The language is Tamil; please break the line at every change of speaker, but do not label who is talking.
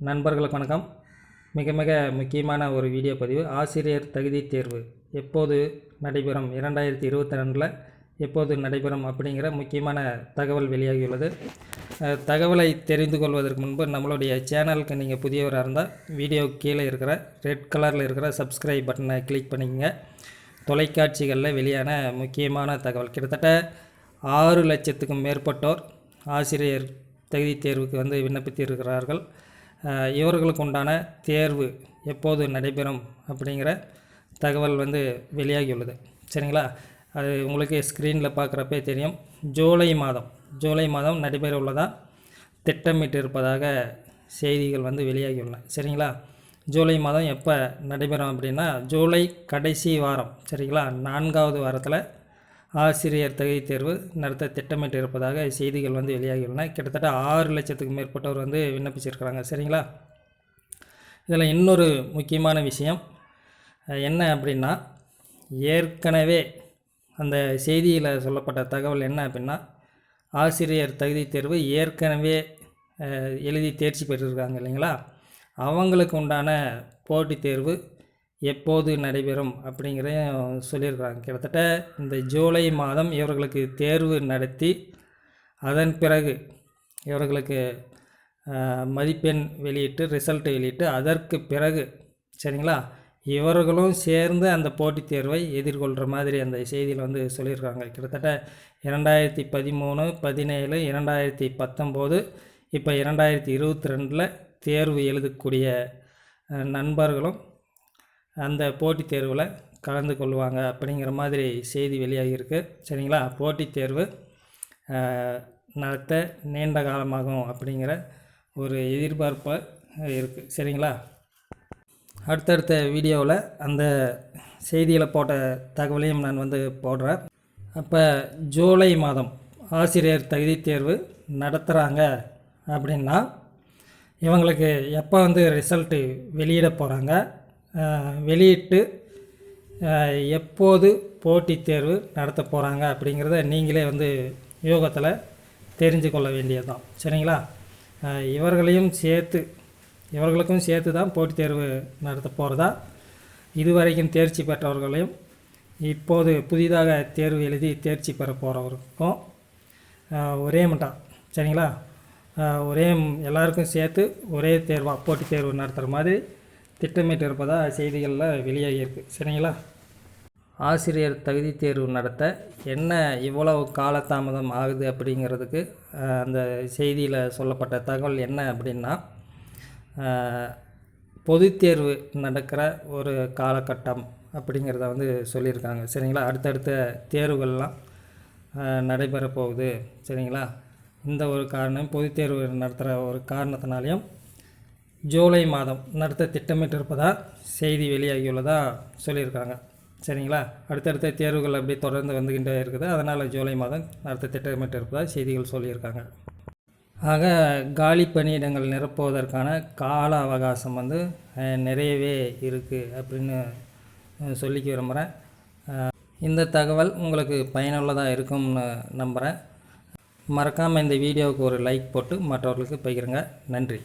நண்பர்களுக்கு வணக்கம். மிக மிக முக்கியமான ஒரு வீடியோ பதிவு ஆசிரியர் தகுதி தேர்வு. எப்போது நடைபெறும்? இரண்டாயிரத்தி இருபத்தி ரெண்டில் எப்போது நடைபெறும் அப்படிங்கிற முக்கியமான தகவல் வெளியாகியுள்ளது. தகவலை தெரிந்து கொள்வதற்கு முன்பு நம்மளுடைய சேனலுக்கு நீங்கள் புதியவராக இருந்தால் வீடியோ கீழே இருக்கிற ரெட் கலரில் இருக்கிற சப்ஸ்கிரைப் பட்டனை கிளிக் பண்ணிக்கங்க. தொலைக்காட்சிகளில் வெளியான முக்கியமான தகவல். கிட்டத்தட்ட ஆறு லட்சத்துக்கும் மேற்பட்டோர் ஆசிரியர் தகுதி தேர்வுக்கு வந்து விண்ணப்பித்திருக்கிறார்கள். இவர்களுக்கு உண்டான தேர்வு எப்போது நடைபெறும் அப்படிங்கிற தகவல் வந்து வெளியாகியுள்ளது. சரிங்களா? அது உங்களுக்கு ஸ்க்ரீனில் பார்க்குறப்பே தெரியும். ஜூலை மாதம் ஜூலை மாதம் நடைபெற உள்ளதாக திட்டமிட்டு இருப்பதாக செய்திகள் வந்து வெளியாகியுள்ளன. சரிங்களா? ஜூலை மாதம் எப்போ நடைபெறும் அப்படின்னா ஜூலை கடைசி வாரம் சரிங்களா? நான்காவது வாரத்தில் ஆசிரியர் தகுதி தேர்வு நடத்த திட்டமிட்டு இருப்பதாக செய்திகள் வந்து வெளியாகியுள்ளன. கிட்டத்தட்ட ஆறு லட்சத்துக்கு மேற்பட்டவர் வந்து விண்ணப்பிச்சிருக்கிறாங்க. சரிங்களா? இதில் இன்னொரு முக்கியமான விஷயம் என்ன அப்படின்னா ஏற்கனவே அந்த செய்தியில் சொல்லப்பட்ட தகவல் என்ன அப்படின்னா ஆசிரியர் தகுதி தேர்வு ஏற்கனவே எழுதி தேர்ச்சி பெற்றிருக்காங்க இல்லைங்களா? அவங்களுக்கு உண்டான போட்டித் தேர்வு எப்போது நடைபெறும் அப்படிங்கிறதையும் சொல்லியிருக்கிறாங்க. கிட்டத்தட்ட இந்த ஜூலை மாதம் இவர்களுக்கு தேர்வு நடத்தி அதன் பிறகு இவர்களுக்கு மதிப்பெண் வெளியிட்டு ரிசல்ட் வெளியிட்டு அதற்கு பிறகு சரிங்களா? இவர்களும் சேர்ந்து அந்த போட்டித் தேர்வை எதிர்கொள்கிற மாதிரி அந்த செய்தியில் வந்து சொல்லியிருக்காங்க. கிட்டத்தட்ட இரண்டாயிரத்தி பதிமூணு பதினேழு இரண்டாயிரத்தி பத்தொம்போது இப்போ இரண்டாயிரத்தி இருபத்தி ரெண்டில் தேர்வு எழுதக்கூடிய நண்பர்களும் அந்த போட்டித் தேர்வில் கலந்து கொள்வாங்க அப்படிங்கிற மாதிரி செய்தி வெளியாகியிருக்கு. சரிங்களா? போட்டித் தேர்வு நடத்த நீண்ட காலமாகும் அப்படிங்கிற ஒரு எதிர்பார்ப்பு இருக்குது சரிங்களா? அடுத்தடுத்த வீடியோவில் அந்த செய்தியில் போட்ட தகவலையும் நான் வந்து போடுறேன். அப்போ ஜூலை மாதம் ஆசிரியர் தகுதி தேர்வு நடத்துகிறாங்க அப்படின்னா இவங்களுக்கு எப்போ வந்து ரிசல்ட்டு வெளியிட போகிறாங்க வெளியிட்டு எப்போது போட்டித் தேர்வு நடத்த போகிறாங்க அப்படிங்கிறத நீங்களே வந்து யோகத்தில் தெரிஞ்சு கொள்ள வேண்டியது தான் சரிங்களா இவர்களையும் சேர்த்து இவர்களுக்கும் சேர்த்து தான் போட்டித் தேர்வு நடத்த போகிறதா இதுவரைக்கும் தேர்ச்சி பெற்றவர்களையும் இப்போது புதிதாக தேர்வு எழுதி தேர்ச்சி பெற போகிறவருக்கும் ஒரே மட்டம் சரிங்களா? ஒரே எல்லாருக்கும் சேர்த்து ஒரே தேர்வாக போட்டித் தேர்வு நடத்துகிற மாதிரி திட்டமிட்டு இருப்பதாக செய்திகளில் வெளியாகியிருக்கு சரிங்களா? ஆசிரியர் தகுதி தேர்வு நடத்த என்ன இவ்வளவு காலதாமதம் ஆகுது அப்படிங்கிறதுக்கு அந்த செய்தியில் சொல்லப்பட்ட தகவல் என்ன அப்படின்னா பொது தேர்வு நடக்கிற ஒரு காலகட்டம் அப்படிங்கிறத வந்து சொல்லியிருக்காங்க. சரிங்களா? அடுத்தடுத்த தேர்வுகள்லாம் நடைபெற போகுது. சரிங்களா? இந்த ஒரு காரணம் பொது தேர்வு நடத்துகிற ஒரு காரணத்தினாலையும் ஜூலை மாதம் நடத்த திட்டமிட்டிருப்பதா செய்தி வெளியாகியுள்ளதா சொல்லியிருக்காங்க. சரிங்களா? அடுத்தடுத்த தேர்வுகள் அப்படி தொடர்ந்து வந்துகிட்டே இருக்குது. அதனால் ஜூலை மாதம் நடத்த திட்டமிட்டிருப்பதா செய்திகள் சொல்லியிருக்காங்க. ஆக காலி பணியிடங்கள் நிரப்புவதற்கான கால அவகாசம் வந்து நிறையவே இருக்குது அப்படின்னு சொல்லிக்க விரும்புகிறேன் இந்த தகவல் உங்களுக்கு பயனுள்ளதாக இருக்கும்னு நம்புகிறேன் மறக்காமல் இந்த வீடியோவுக்கு ஒரு லைக் போட்டு மற்றவர்களுக்கு பகிருங்க. நன்றி.